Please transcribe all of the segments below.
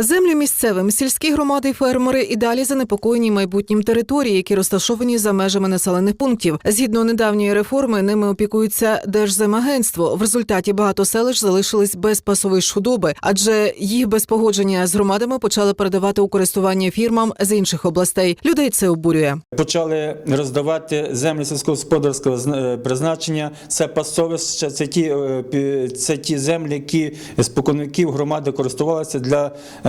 Землі місцевим сільські громади і фермери і далі занепокоєні майбутнім території, які розташовані за межами населених пунктів. Згідно недавньої реформи, ними опікується Держземагентство. В результаті багато селищ залишились без пасової худоби, адже їх без погодження з громадами почали передавати у користування фірмам з інших областей. Людей це обурює. Почали роздавати землі сільськогосподарського е, призначення. Це пасовище, це ті, е, це ті землі, які споконвіків громади користувалися для е,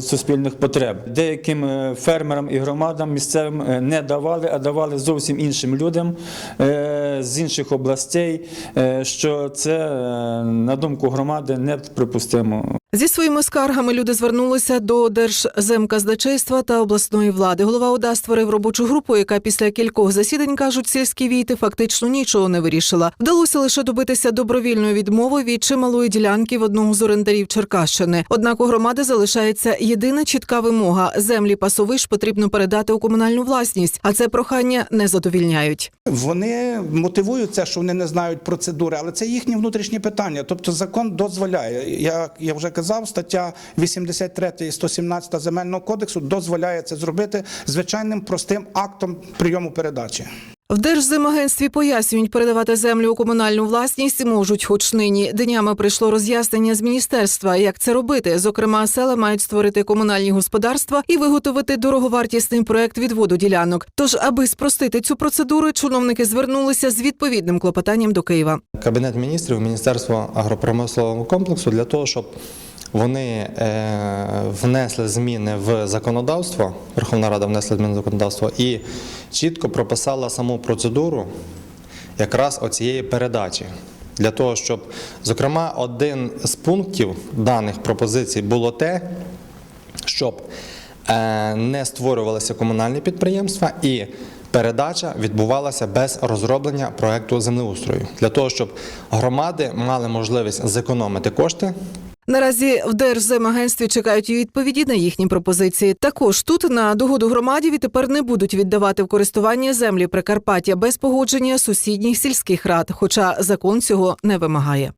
суспільних потреб. Деяким е, фермерам і громадам місцевим е, не давали, а давали зовсім іншим людям е, з інших областей. е, Що це, е, на думку громади, неприпустимо. Зі своїми скаргами люди звернулися до Держземказначейства та обласної влади. Голова ОДА створив робочу групу, яка після кількох засідань кажуть, сільські війти фактично нічого не вирішила. Вдалося лише добитися добровільної відмови від чималої ділянки в одного з орендарів Черкащини. Однак у громади залишається єдина чітка вимога: землі пасовищ потрібно передати у комунальну власність, а це прохання не задовільняють. Вони мотивують це, що вони не знають процедури, але це їхні внутрішні питання. Тобто закон дозволяє. Як я вже казав, стаття 83 і 117 земельного кодексу дозволяє це зробити звичайним простим актом прийому передачі. В Держземагентстві пояснюють, передавати землю у комунальну власність можуть, хоч нині днями прийшло роз'яснення з міністерства, як це робити. Зокрема, села мають створити комунальні господарства і виготовити дороговартісний проект відводу ділянок. Тож, аби спростити цю процедуру, чиновники звернулися з відповідним клопотанням до Києва. Кабінет міністрів, Міністерство агропромислового комплексу для того, щоб вони е, внесли зміни в законодавство, Верховна Рада внесла зміни в законодавство і чітко прописала саму процедуру якраз оцієї передачі. Для того, щоб, зокрема, один з пунктів даних пропозицій було те, щоб е, не створювалися комунальні підприємства і передача відбувалася без розроблення проекту землеустрою, для того, щоб громади мали можливість зекономити кошти Наразі в Держземагентстві чекають відповіді на їхні пропозиції. Також тут на догоду громаді відтепер не будуть віддавати в користування землі Прикарпаття без погодження сусідніх сільських рад, хоча закон цього не вимагає.